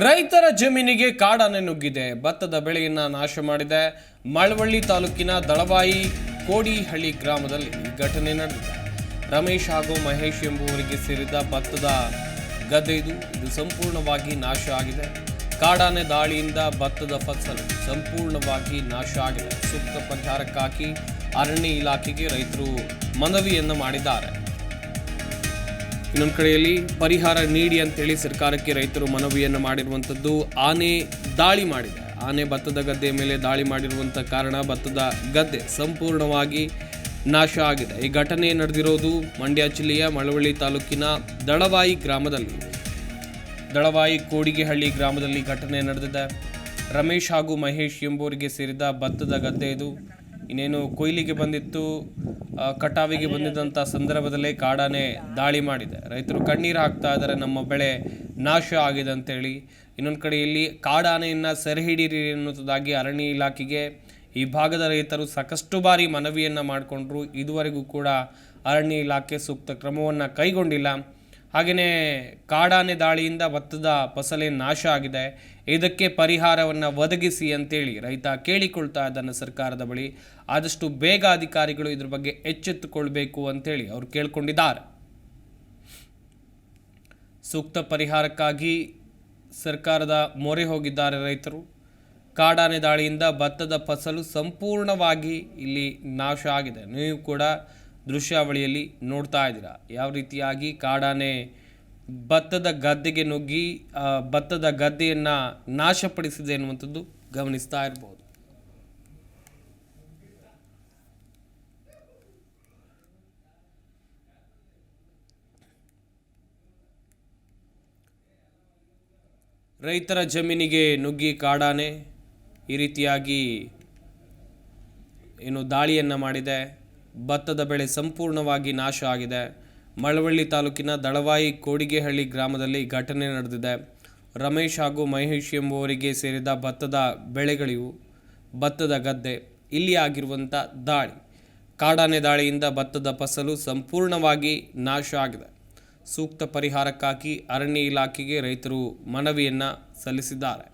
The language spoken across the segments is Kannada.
ರೈತರ ಜಮೀನಿಗೆ ಕಾಡಾನೆ ನುಗ್ಗಿದೆ. ಭತ್ತದ ಬೆಳೆಯನ್ನ ನಾಶ ಮಾಡಿದೆ. ಮಳವಳ್ಳಿ ತಾಲೂಕಿನ ದಳವಾಯಿ ಕೋಡಿಹಳ್ಳಿ ಗ್ರಾಮದಲ್ಲಿ ಈ ಘಟನೆ ನಡೆದಿದೆ. ರಮೇಶ್ ಹಾಗೂ ಮಹೇಶ್ ಎಂಬುವರಿಗೆ ಸೇರಿದ ಭತ್ತದ ಗದ್ದೆ ಇದು. ಇದು ಸಂಪೂರ್ಣವಾಗಿ ನಾಶ ಆಗಿದೆ. ಕಾಡಾನೆ ದಾಳಿಯಿಂದ ಭತ್ತದ ಫಸಲು ಸಂಪೂರ್ಣವಾಗಿ ನಾಶ ಆಗಿದೆ. ಸೂಕ್ತ ಪರಿಹಾರಕ್ಕಾಗಿ ಅರಣ್ಯ ಇಲಾಖೆಗೆ ರೈತರು ಮನವಿಯನ್ನು ಮಾಡಿದ್ದಾರೆ. ಇನ್ನೊಂದು ಕಡೆಯಲ್ಲಿ ಪರಿಹಾರ ನೀಡಿ ಅಂತೇಳಿ ಸರ್ಕಾರಕ್ಕೆ ರೈತರು ಮನವಿಯನ್ನು ಮಾಡಿರುವಂಥದ್ದು ಆನೆ ದಾಳಿ ಮಾಡಿದೆ. ಆನೆ ಭತ್ತದ ಗದ್ದೆ ಮೇಲೆ ದಾಳಿ ಮಾಡಿರುವಂಥ ಕಾರಣ ಭತ್ತದ ಗದ್ದೆ ಸಂಪೂರ್ಣವಾಗಿ ನಾಶ ಆಗಿದೆ. ಈ ಘಟನೆ ನಡೆದಿರೋದು ಮಂಡ್ಯ ಜಿಲ್ಲೆಯ ಮಳವಳ್ಳಿ ತಾಲೂಕಿನ ದಳವಾಯಿ ಗ್ರಾಮದಲ್ಲಿ. ದಳವಾಯಿ ಕೋಡಿಗೆಹಳ್ಳಿ ಗ್ರಾಮದಲ್ಲಿ ಘಟನೆ ನಡೆದಿದೆ. ರಮೇಶ್ ಹಾಗೂ ಮಹೇಶ್ ಎಂಬುವರಿಗೆ ಸೇರಿದ ಭತ್ತದ ಗದ್ದೆ ಇದು. ಇನ್ನೇನು ಕೊಯ್ಲಿಗೆ ಬಂದಿತ್ತು ಕಟಾವಿಗೆ ಬಂದಿದ್ದಂಥ ಸಂದರ್ಭದಲ್ಲೇ ಕಾಡಾನೆ ದಾಳಿ ಮಾಡಿದೆ. ರೈತರು ಕಣ್ಣೀರು ಹಾಕ್ತಾ ಇದ್ದಾರೆ, ನಮ್ಮ ಬೆಳೆ ನಾಶ ಆಗಿದೆ ಅಂತೇಳಿ. ಇನ್ನೊಂದು ಕಡೆಯಲ್ಲಿ ಕಾಡಾನೆಯನ್ನು ಸೆರೆ ಹಿಡೀರಿ ಅರಣ್ಯ ಇಲಾಖೆಗೆ ಈ ಭಾಗದ ರೈತರು ಸಾಕಷ್ಟು ಬಾರಿ ಮನವಿಯನ್ನು ಮಾಡಿಕೊಂಡ್ರು. ಇದುವರೆಗೂ ಕೂಡ ಅರಣ್ಯ ಇಲಾಖೆ ಸೂಕ್ತ ಕ್ರಮವನ್ನು ಕೈಗೊಂಡಿಲ್ಲ. ಹಾಗೆಯೇ ಕಾಡಾನೆ ದಾಳಿಯಿಂದ ಭತ್ತದ ಫಸಲೇ ನಾಶ ಆಗಿದೆ. ಇದಕ್ಕೆ ಪರಿಹಾರವನ್ನು ಒದಗಿಸಿ ಅಂತೇಳಿ ರೈತ ಕೇಳಿಕೊಳ್ತಾ ಇದ್ದಾನೆ ಸರ್ಕಾರದ ಬಳಿ. ಆದಷ್ಟು ಬೇಗ ಅಧಿಕಾರಿಗಳು ಇದ್ರ ಬಗ್ಗೆ ಎಚ್ಚೆತ್ತುಕೊಳ್ಬೇಕು ಅಂತೇಳಿ ಅವರು ಕೇಳ್ಕೊಂಡಿದ್ದಾರೆ. ಸೂಕ್ತ ಪರಿಹಾರಕ್ಕಾಗಿ ಸರ್ಕಾರದ ಮೊರೆ ಹೋಗಿದ್ದಾರೆ ರೈತರು. ಕಾಡಾನೆ ದಾಳಿಯಿಂದ ಭತ್ತದ ಫಸಲು ಸಂಪೂರ್ಣವಾಗಿ ಇಲ್ಲಿ ನಾಶ ಆಗಿದೆ. ನೀವು ಕೂಡ ದೃಶ್ಯಾವಳಿಯಲ್ಲಿ ನೋಡ್ತಾ ಇದ್ದೀರಾ? ಯಾವ ರೀತಿಯಾಗಿ ಕಾಡಾನೆ ಭತ್ತದ ಗದ್ದೆಗೆ ನುಗ್ಗಿ ಭತ್ತದ ಗದ್ದೆಯನ್ನು ನಾಶಪಡಿಸಿದೆ ಎನ್ನುವಂಥದ್ದು ಗಮನಿಸ್ತಾ ಇರ್ಬೋದು. ರೈತರ ಜಮೀನಿಗೆ ನುಗ್ಗಿ ಕಾಡಾನೆ ಈ ರೀತಿಯಾಗಿ ಏನು ದಾಳಿಯನ್ನು ಮಾಡಿದೆ. ಭತ್ತದ ಬೆಳೆ ಸಂಪೂರ್ಣವಾಗಿ ನಾಶ ಆಗಿದೆ. ಮಳವಳ್ಳಿ ತಾಲೂಕಿನ ದಳವಾಯಿ ಕೋಡಿಗೆಹಳ್ಳಿ ಗ್ರಾಮದಲ್ಲಿ ಘಟನೆ ನಡೆದಿದೆ. ರಮೇಶ್ ಹಾಗೂ ಮಹೇಶ್ ಎಂಬುವರಿಗೆ ಸೇರಿದ ಭತ್ತದ ಬೆಳೆಗಳಿವು ಭತ್ತದ ಗದ್ದೆ, ಇಲ್ಲಿ ಆಗಿರುವಂಥ ದಾಳಿ. ಕಾಡಾನೆ ದಾಳಿಯಿಂದ ಭತ್ತದ ಫಸಲು ಸಂಪೂರ್ಣವಾಗಿ ನಾಶ ಆಗಿದೆ. ಸೂಕ್ತ ಪರಿಹಾರಕ್ಕಾಗಿ ಅರಣ್ಯ ಇಲಾಖೆಗೆ ರೈತರು ಮನವಿಯನ್ನು ಸಲ್ಲಿಸಿದ್ದಾರೆ.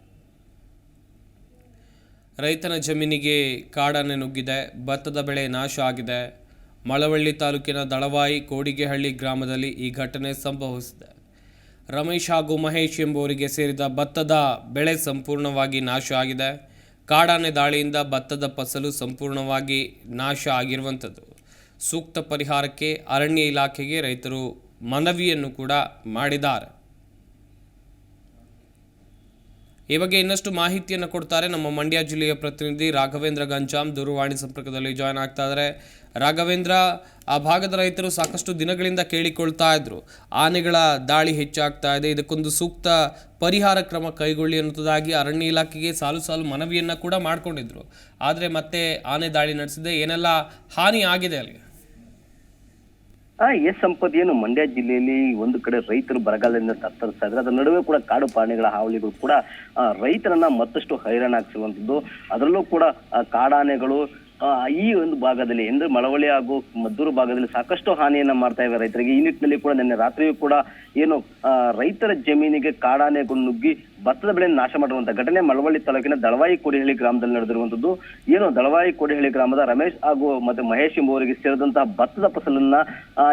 ರೈತನ ಜಮೀನಿಗೆ ಕಾಡಾನೆ ನುಗ್ಗಿದೆ. ಭತ್ತದ ಬೆಳೆ ನಾಶ ಆಗಿದೆ. ಮಳವಳ್ಳಿ ತಾಲೂಕಿನ ದಳವಾಯಿ ಕೋಡಿಗೆಹಳ್ಳಿ ಗ್ರಾಮದಲ್ಲಿ ಈ ಘಟನೆ ಸಂಭವಿಸಿದೆ. ರಮೇಶ್ ಹಾಗೂ ಮಹೇಶ್ ಎಂಬುವರಿಗೆ ಸೇರಿದ ಭತ್ತದ ಬೆಳೆ ಸಂಪೂರ್ಣವಾಗಿ ನಾಶ ಆಗಿದೆ. ಕಾಡಾನೆ ದಾಳಿಯಿಂದ ಭತ್ತದ ಫಸಲು ಸಂಪೂರ್ಣವಾಗಿ ನಾಶ ಆಗಿರುವಂಥದ್ದು. ಸೂಕ್ತ ಪರಿಹಾರಕ್ಕೆ ಅರಣ್ಯ ಇಲಾಖೆಗೆ ರೈತರು ಮನವಿಯನ್ನು ಕೂಡ ಮಾಡಿದ್ದಾರೆ. ಈ ಬಗ್ಗೆ ಇನ್ನಷ್ಟು ಮಾಹಿತಿಯನ್ನು ಕೊಡ್ತಾರೆ ನಮ್ಮ ಮಂಡ್ಯ ಜಿಲ್ಲೆಯ ಪ್ರತಿನಿಧಿ ರಾಘವೇಂದ್ರ ಗಂಜಾಮ್ ದೂರವಾಣಿ ಸಂಪರ್ಕದಲ್ಲಿ ಜಾಯ್ನ್ ಆಗ್ತಾ ಇದ್ದಾರೆ ರಾಘವೇಂದ್ರ, ಆ ಭಾಗದ ರೈತರು ಸಾಕಷ್ಟು ದಿನಗಳಿಂದ ಕೇಳಿಕೊಳ್ತಾ ಇದ್ರು. ಆನೆಗಳ ದಾಳಿ ಹೆಚ್ಚಾಗ್ತಾ ಇದೆ. ಇದಕ್ಕೊಂದು ಸೂಕ್ತ ಪರಿಹಾರ ಕ್ರಮ ಕೈಗೊಳ್ಳಿ ಅನ್ನೋದಾಗಿ ಅರಣ್ಯ ಇಲಾಖೆಗೆ ಸಾಲು ಸಾಲು ಮನವಿಯನ್ನು ಕೂಡ ಮಾಡಿಕೊಂಡಿದ್ರು. ಆದರೆ ಮತ್ತೆ ಆನೆ ದಾಳಿ ನಡೆಸಿದೆ. ಏನೆಲ್ಲ ಹಾನಿ ಆಗಿದೆ ಅಲ್ಲಿ? ಆ ಎಸ್ ಸಂಪತ್ ಏನು ಮಂಡ್ಯ ಜಿಲ್ಲೆಯಲ್ಲಿ ಒಂದು ಕಡೆ ರೈತರು ಬರಗಾಲದಿಂದ ತತ್ತರಿಸ್ತಾ ಇದ್ರೆ ಅದರ ನಡುವೆ ಕೂಡ ಕಾಡು ಪ್ರಾಣಿಗಳ ಹಾವಳಿಗಳು ಕೂಡ ರೈತರನ್ನ ಮತ್ತಷ್ಟು ಹೈರಾಣಾಗಿಸುವಂಥದ್ದು ಅದರಲ್ಲೂ ಕೂಡ ಕಾಡಾನೆಗಳು ಈ ಒಂದು ಭಾಗದಲ್ಲಿ ಅಂದ್ರೆ ಮಳವಳ್ಳಿ ಹಾಗೂ ಮದ್ದೂರು ಭಾಗದಲ್ಲಿ ಸಾಕಷ್ಟು ಹಾನಿಯನ್ನ ಮಾಡ್ತಾ ಇವೆ ರೈತರಿಗೆ. ಈ ನಿಟ್ಟಿನಲ್ಲಿ ಕೂಡ ನಿನ್ನೆ ರಾತ್ರಿಯೂ ಕೂಡ ಏನು ರೈತರ ಜಮೀನಿಗೆ ಕಾಡಾನೆಗಳು ನುಗ್ಗಿ ಭತ್ತದ ಬೆಳೆ ನಾಶ ಮಾಡಿರುವಂತಹ ಘಟನೆ ಮಳವಳ್ಳಿ ತಾಲೂಕಿನ ದಳವಾಯಿ ಕೋಡಿಹಳ್ಳಿ ಗ್ರಾಮದಲ್ಲಿ ನಡೆದಿರುವಂತದ್ದು ಏನು ದಳವಾಯಿ ಕೋಡಿಹಳ್ಳಿ ಗ್ರಾಮದ ರಮೇಶ್ ಹಾಗೂ ಮತ್ತೆ ಮಹೇಶ್ ಎಂಬುವರಿಗೆ ಸೇರಿದಂತಹ ಭತ್ತದ ಫಸಲನ್ನ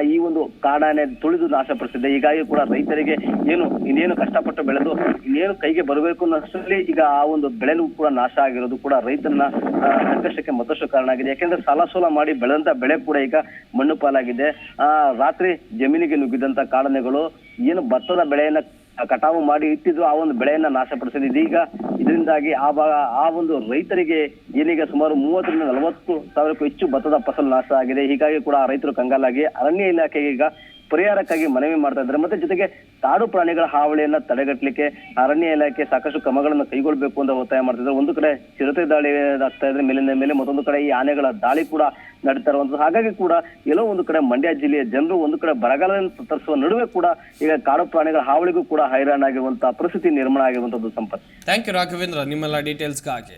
ಈ ಒಂದು ಕಾಡಾನೆ ತುಳಿದು ನಾಶಪಡಿಸಿದೆ ಹೀಗಾಗಿ ಕೂಡ ರೈತರಿಗೆ ಏನು ಇನ್ನೇನು ಕಷ್ಟಪಟ್ಟು ಬೆಳೆದು ಇನ್ನೇನು ಕೈಗೆ ಬರಬೇಕು ಅನ್ನೋಷ್ಟರಲ್ಲಿ ಈಗ ಆ ಒಂದು ಬೆಳೆನೂ ಕೂಡ ನಾಶ ಆಗಿರೋದು ಕೂಡ ರೈತರನ್ನ ಆ, ಸಂಕಷ್ಟಕ್ಕೆ ಮತ್ತಷ್ಟು ಕಾರಣ ಆಗಿದೆ. ಯಾಕೆಂದ್ರೆ ಸಾಲ ಸೋಲ ಮಾಡಿ ಬೆಳೆದಂತ ಬೆಳೆ ಕೂಡ ಈಗ ಮಣ್ಣು ಪಾಲಾಗಿದೆ. ಆ, ರಾತ್ರಿ ಜಮೀನಿಗೆ ನುಗ್ಗಿದಂತ ಕಾರಣಗಳು ಏನು ಭತ್ತದ ಬೆಳೆಯನ್ನ ಕಟಾವು ಮಾಡಿ ಇಟ್ಟಿದ್ರು ಆ ಒಂದು ಬೆಳೆಯನ್ನ ನಾಶಪಡಿಸಿದೆ ಇದೀಗ ಇದರಿಂದಾಗಿ ಆ ಭಾಗ, ಆ ಒಂದು ರೈತರಿಗೆ ಏನೀಗ ಸುಮಾರು ಮೂವತ್ತರಿಂದ ನಲವತ್ತು ಸಾವಿರಕ್ಕೂ ಹೆಚ್ಚು ಭತ್ತದ ಫಸಲು ನಾಶ ಆಗಿದೆ. ಹೀಗಾಗಿ ಕೂಡ ರೈತರು ಕಂಗಾಲಾಗಿ ಅರಣ್ಯ ಇಲಾಖೆಗೆ ಈಗ ಪರಿಹಾರಕ್ಕಾಗಿ ಮನವಿ ಮಾಡ್ತಾ ಇದ್ದಾರೆ. ಮತ್ತೆ ಜೊತೆಗೆ ಕಾಡು ಪ್ರಾಣಿಗಳ ಹಾವಳಿಯನ್ನ ತಡೆಗಟ್ಟಲಿಕ್ಕೆ ಅರಣ್ಯ ಇಲಾಖೆ ಸಾಕಷ್ಟು ಕ್ರಮಗಳನ್ನು ಕೈಗೊಳ್ಳಬೇಕು ಅಂತ ಒತ್ತಾಯ ಮಾಡ್ತಿದ್ದಾರೆ ಒಂದು ಕಡೆ ಚಿರತೆ ದಾಳಿ ಆಗ್ತಾ ಇದ್ರೆ ಮೇಲಿಂದ ಮೇಲೆ ಮತ್ತೊಂದು ಕಡೆ ಈ ಆನೆಗಳ ದಾಳಿ ಕೂಡ ನಡೀತಾ ಇರುವಂತದ್ದು. ಹಾಗಾಗಿ ಕೂಡ ಎಲ್ಲೋ ಒಂದು ಕಡೆ ಮಂಡ್ಯ ಜಿಲ್ಲೆಯ ಜನರು ಒಂದು ಕಡೆ ಬರಗಾಲವನ್ನು ತತ್ತರಿಸುವ ನಡುವೆ ಕೂಡ ಈಗ ಕಾಡು ಪ್ರಾಣಿಗಳ ಹಾವಳಿಗೂ ಕೂಡ ಹೈರಾಣಾಗಿರುವಂತಹ ಪರಿಸ್ಥಿತಿ ನಿರ್ಮಾಣ ಆಗಿರುವಂತದ್ದು ಸಂಪತ್ ಥ್ಯಾಂಕ್ ಯು ರಾಘವೇಂದ್ರ. ನಿಮ್ಮೆಲ್ಲ ಡೀಟೇಲ್ಸ್ಗಾಗಿ